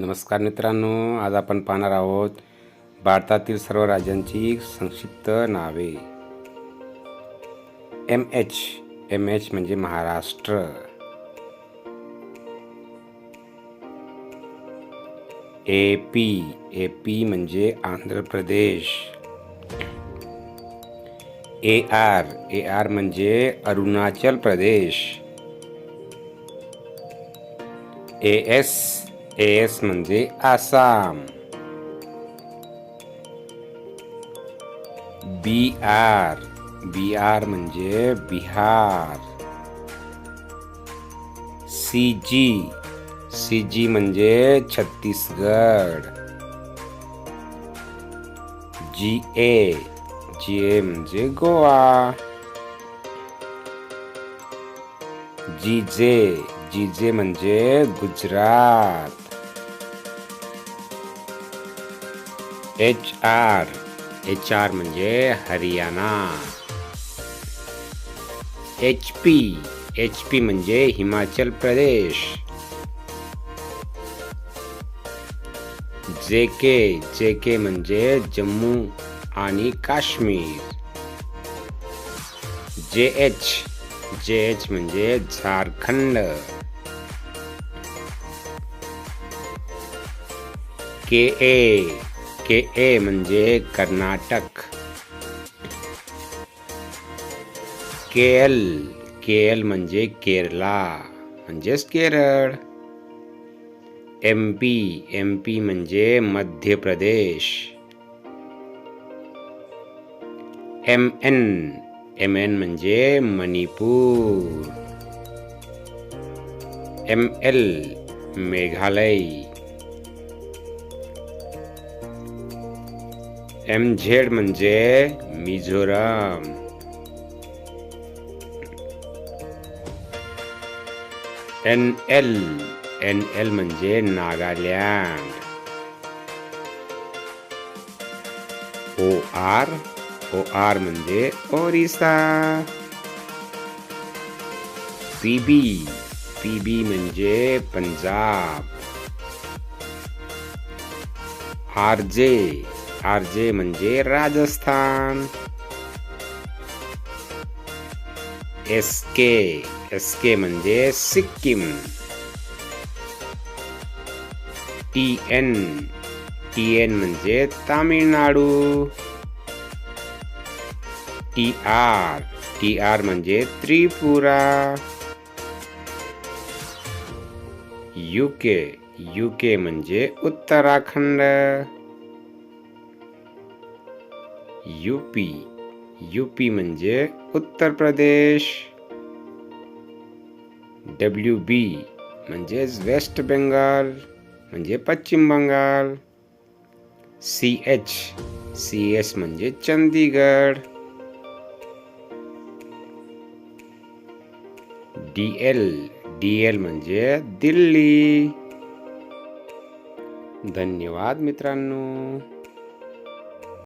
नमस्कार मित्रांनो आज आपण पाहणार आहोत भारतातील सर्व राज्यांची संक्षिप्त नावे. एम एच एम एच म्हणजे Maharashtra. A P A P म्हणजे Andhra Pradesh. A R A R म्हणजे Arunachal Pradesh. A S S म्हणजे Assam. B R B R म्हणजे बिहार. सी जी सी जी म्हणजे छत्तीसगड. जी ए जी ए म्हणजे गोवा. जी जे जी जे म्हणजे Gujarat. H R H R म्हणजे Haryana. H P H P म्हणजे हिमाचल प्रदेश. जे के जे के म्हणजे जम्मू आणि Kashmir. J H J H म्हणजे झारखंड. के ए के ए म्हणजे Karnataka. K L K L म्हणजे Kerala. Kerala. M P. M P Madhya Pradesh M N. M N म्हणजे Manipur. M L. Meghalaya. M Z म्हणजे Mizoram. N L N L म्हणजे Nagaland. O R O R म्हणजे Orissa. P B P B म्हणजे Punjab. R J R J म्हणजे Rajasthan. S K S K म्हणजे Sikkim. T N T N म्हणजे Tamil Nadu T R T R म्हणजे Tripura. UK UK म्हणजे Uttarakhand. UP. UP म्हणजे Uttar Pradesh. W B म्हणजेच West Bengal म्हणजे Paschim Bangal. C H, C S म्हणजे Chandigarh D L D L म्हणजे दिल्ली। धन्यवाद मित्रांनो।